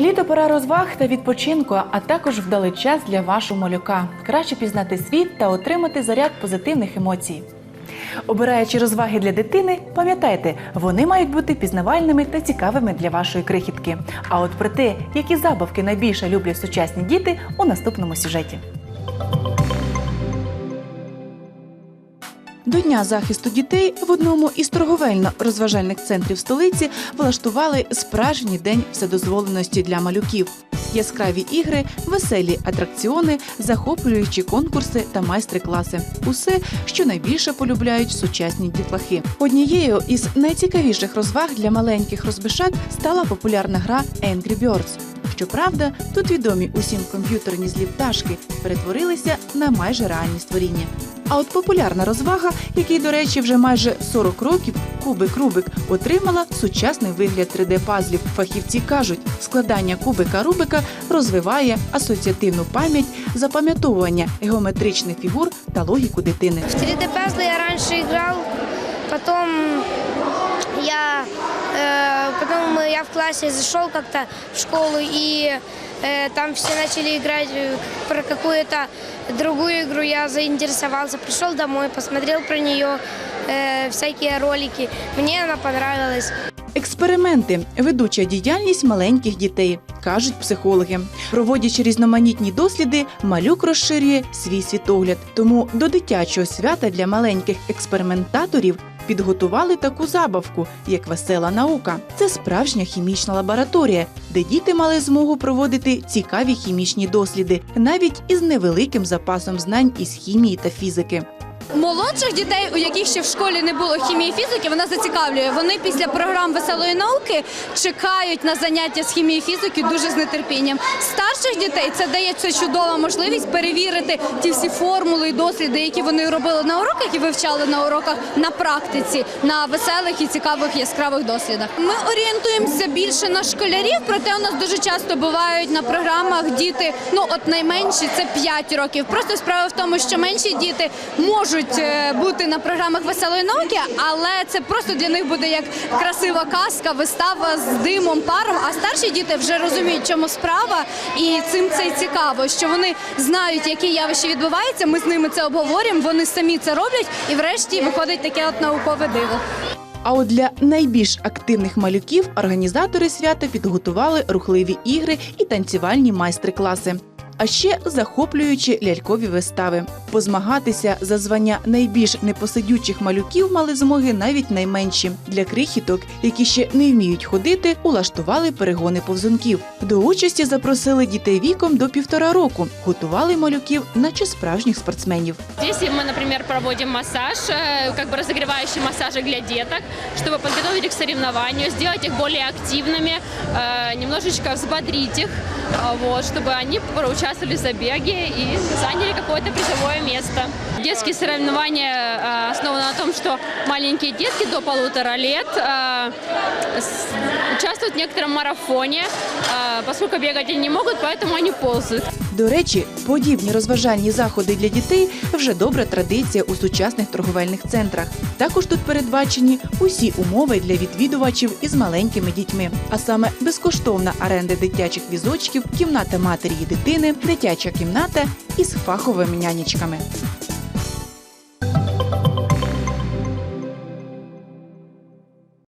Літо пора розваг та відпочинку, а також вдалий час для вашого малюка. Краще пізнати світ та отримати заряд позитивних емоцій. Обираючи розваги для дитини, пам'ятайте, вони мають бути пізнавальними та цікавими для вашої крихітки. А от про те, які забавки найбільше люблять сучасні діти, у наступному сюжеті. До Дня захисту дітей в одному із торговельно-розважальних центрів столиці влаштували справжній день вседозволеності для малюків. Яскраві ігри, веселі атракціони, захоплюючі конкурси та майстри-класи усе, що найбільше полюбляють сучасні дітлахи. Однією із найцікавіших розваг для маленьких розбишак стала популярна гра Angry Birds. Щоправда, тут відомі усім комп'ютерні злі пташки перетворилися на майже реальні створіння. А от популярна розвага, який, до речі, вже майже 40 років, кубик Рубик, отримала сучасний вигляд 3D-пазлів. Фахівці кажуть, складання кубика Рубика розвиває асоціативну пам'ять, запам'ятовування геометричних фігур та логіку дитини. В 3D пазлы я я, э, потом я в классе зашел как-то в школу и э, там все начали играть э, про какую-то другую игру. Я заинтересовался, пришел домой, посмотрел про нее э, всякие ролики. Мне она понравилась. Експерименти ведуча діяльність маленьких дітей, кажуть психологи. Проводячи різноманітні досліди, малюк розширює свій світогляд. Тому до дитячого свята для маленьких експериментаторів підготували таку забавку, як весела наука. Це справжня хімічна лабораторія, де діти мали змогу проводити цікаві хімічні досліди, навіть із невеликим запасом знань із хімії та фізики. Молодших дітей, у яких ще в школі не було хімії і фізики, вона зацікавлює. Вони після програм веселої науки чекають на заняття з хімії і фізики дуже з нетерпінням. Старших дітей це дає це чудова можливість перевірити ті всі формули і досліди, які вони робили на уроках і вивчали на уроках на практиці, на веселих і цікавих яскравих дослідах. Ми орієнтуємося більше на школярів, проте у нас дуже часто бувають на програмах діти. Ну от найменші це 5 років. Просто справа в тому, що менші діти можуть е, бути на програмах веселої науки, але це просто для них буде як красива казка, вистава з димом, паром. А старші діти вже розуміють, чому справа, і цим це цікаво, що вони знають, які явища відбуваються. Ми з ними це обговорюємо. Вони самі це роблять, і врешті виходить таке от наукове диво. А от для найбільш активних малюків організатори свята підготували рухливі ігри і танцювальні майстри-класи А ще захоплюючі лялькові вистави. Позмагатися за звання найбільш непосидючих малюків мали змоги навіть найменші. Для крихіток, які ще не вміють ходити, улаштували перегони повзунків. До участі запросили дітей віком до півтора року, готували малюків, наче справжніх спортсменів. Здесь мы, например, проводим массаж, э, как бы разогревающий массажи для деток, чтобы подготовить их к соревнованию, сделать их более активными, э, немножечко взбодрить их, э, вот, чтобы они участвовали в забеге и заняли какое-то призовое место. Детские соревнования э, основаны на том, что маленькие детки до полутора лет э, с- участвуют в некотором марафоне, э, поскольку бегать они не могут, поэтому они ползают. До речі, подібні розважальні заходи для дітей вже добра традиція у сучасних торговельних центрах. Також тут передбачені усі умови для відвідувачів із маленькими дітьми, а саме безкоштовна оренда дитячих візочків, кімната матері і дитини, дитяча кімната із фаховими нянечками.